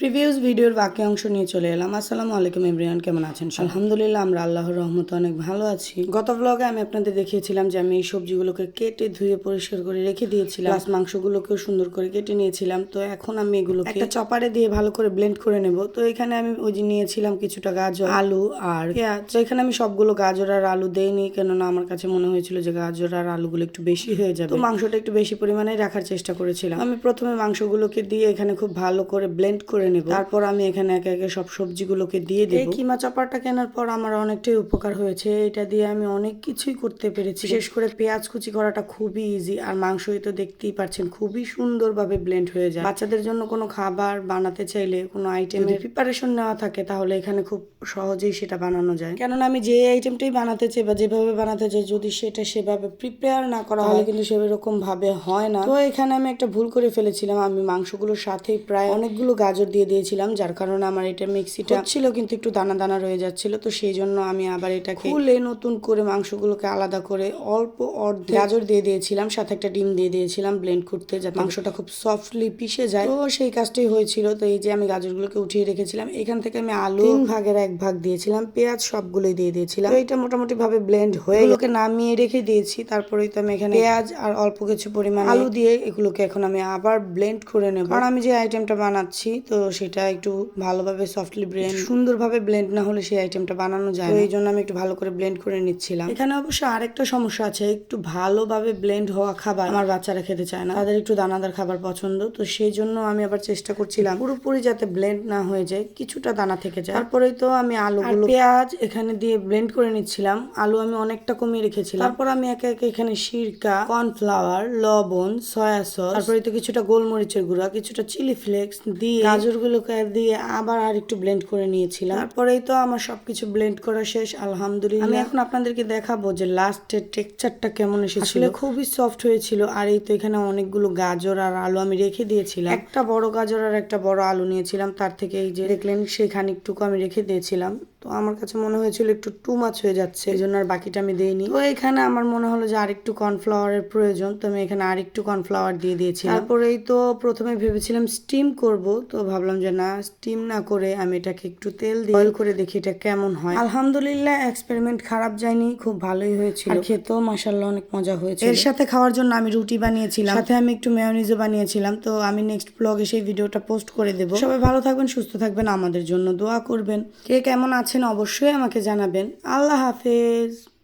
Previous ভিডিওর বাকি অংশ নিয়ে চলে এলাম। আসসালামু আলাইকুম এভরিওয়ান কেমন আছেন? আলহামদুলিল্লাহ আমরা আল্লাহর রহমতে অনেক ভালো আছি। গত ব্লগে আমি আপনাদের দেখিয়েছিলাম যে আমি এই সবজিগুলোকে কেটে ধুয়ে পরিষ্কার করে রেখে দিয়েছিলাম। প্লাস মাংসগুলোকেও সুন্দর করে কেটে নিয়েছিলাম। তো এখন আমি এগুলো একটা চপারে দিয়ে ভালো করে ব্লেন্ড করে নেব। তো এখানে আমি ওই যে নিয়েছিলাম কিছুটা গাজর আলু আর পেঁয়াজ। তো এখানে আমি সবগুলো গাজর আর আলু দেইনি কেননা আমার কাছে মনে হয়েছিল যে গাজর আর আলুগুলো একটু বেশি হয়ে যাবে। তো মাংসটা একটু বেশি পরিমাণে রাখার চেষ্টা করেছিলাম। আমি প্রথমে মাংসগুলোকে দিয়ে এখানে খুব ভালো করে ব্লেন্ড করে নেব। তারপর আমি এখানে একে একে সব সবজিগুলোকে দিয়ে দেব। এই কিমা চপারটা কেনার পর আমার অনেকটাই উপকার হয়েছে। এটা দিয়ে আমি অনেক কিছুই করতে পেরেছি। বিশেষ করে পেঁয়াজ কুচি করাটা খুবই ইজি আর মাংসই তো দেখতেই পাচ্ছেন খুবই সুন্দরভাবে ব্লেন্ড হয়ে যায়। বাচ্চাদের জন্য কোনো খাবার বানাতে চাইলে কোনো আইটেমের প্রিপারেশন নেওয়া থাকে তাহলে এখানে খুব সহজেই সেটা বানানো যায়। কেননা আমি যে আইটেমটাই বানাতে চাই বা যেভাবে বানাতে চাই যদি সেটা সেভাবে প্রিপেয়ার না করা হয় কিন্তু সেরকম ভাবে হয় না। তো এখানে আমি একটা ভুল করে ফেলেছিলাম। আমি মাংসগুলোর সাথেই প্রায় অনেকগুলো গাজর দিয়ে দিয়েছিলাম যার কারণে আমার এটা মিক্সিটা ছিল কিন্তু একটু দানা দানা রয়ে যাচ্ছিল তো সেই জন্য আমি আবার এটাকে খুলে নতুন করে মাংসগুলোকে আলাদা করে অল্প অর্ধ গাজর দিয়ে দিয়েছিলাম সাথে একটা ডিম দিয়ে দিয়েছিলাম ব্লেন্ড করতে যাতে মাংসটা খুব সফটলি পিষে যায়। তো সেই কাজটাই হয়েছিল তো এই যে আমি গাজরগুলোকে উঠিয়ে রেখেছিলাম এখান থেকে আমি আলু তিন ভাগের এক ভাগ দিয়েছিলাম পেঁয়াজ সবগুলোই দিয়ে দিয়েছিলাম। তো এটা মোটামুটি ভাবে ব্লেন্ড হয়ে এগুলোকে নামিয়ে রেখে দিয়েছি তারপরেই তো আমি এখানে পেঁয়াজ আর অল্প কিছু পরিমাণ আলু দিয়ে এগুলোকে এখন আমি আবার ব্লেন্ড করে নেব। কারণ আমি যে আইটেমটা বানাচ্ছি তো সেটা একটু ভালোভাবে সফটলি ব্লেন্ড সুন্দরভাবে ব্লেন্ড না হলে সেই আইটেমটা বানানো যায় তো এই জন্য আমি একটু ভালো করে ব্লেন্ড করে নিচ্ছিলাম। এখানে অবশ্য আরেকটা সমস্যা আছে একটু ভালোভাবে ব্লেন্ড হওয়া খাবার আমার বাচ্চারা খেতে চায় না। তাদের একটু দানাদার খাবার পছন্দ তো সেই জন্য আমি আবার চেষ্টা করছিলাম পুরোপুরি যাতে ব্লেন্ড না হয়ে যায় কিছুটা দানা থেকে যায়। তারপরেই তো আমি আলুগুলো পেঁয়াজ এখানে দিয়ে ব্লেন্ড করে নিচ্ছিলাম। আলু আমি অনেকটা কমিয়ে রেখেছিলাম। তারপর আমি একে একে এখানে সিরকা কর্নফ্লাওয়ার লবণ সয়া সস তারপরে তো কিছুটা গোলমরিচের গুঁড়া কিছুটা চিলি ফ্লেক্স দিয়ে গাজরগুলোকে দিয়ে আবার আর একটু ব্লেন্ড করে নিয়েছিলাম। তারপরেই তো আমার সবকিছু ব্লেন্ড করা শেষ আলহামদুলিল্লাহ। আমি এখন আপনাদেরকে দেখাবো যে লাস্টের টেক্সচারটা কেমন এসেছিল। খুবই সফট হয়েছিল আর এই তো এখানে অনেকগুলো গাজর আর আলু আমি রেখে দিয়েছিলাম। একটা বড় গাজর আর একটা বড় আলু নিয়েছিলাম তার থেকে এই যে দেখলেন সেখানে একটুকু আমি রেখে দিয়েছিলাম। তো আমার কাছে মনে হয়েছিল একটু টু মাছ হয়ে যাচ্ছে এই জন্য আর বাকিটা আমি দেইনি। তো এখানে আমার মনে হলো যে আরেকটু কর্নফ্লাওয়ারের প্রয়োজন তো আমি এখানে আরেকটু কর্নফ্লাওয়ার দিয়ে দিয়েছি। তারপরেই তো প্রথমে ভেবেছিলাম স্টিম করব তো ভাবলাম যে না স্টিম না করে আমি এটাকে একটু তেল দিয়ে বয়েল করে দেখি এটা কেমন হয়। আলহামদুলিল্লাহ এক্সপেরিমেন্ট খারাপ যায়নি খুব ভালোই হয়েছিল। আর খেতেও মাসাল্লাহ অনেক মজা হয়েছে এর সাথে খাওয়ার জন্য আমি রুটি বানিয়েছিলাম। সাথে আমি একটু মেয়নিজও বানিয়েছিলাম তো আমি নেক্সট ব্লগে সেই ভিডিওটা পোস্ট করে দেবো। সবাই ভালো থাকবেন সুস্থ থাকবেন আমাদের জন্য দোয়া করবেন। কে কেমন আছেন অবশ্যই আমাকে জানাবেন। আল্লাহ হাফেজ।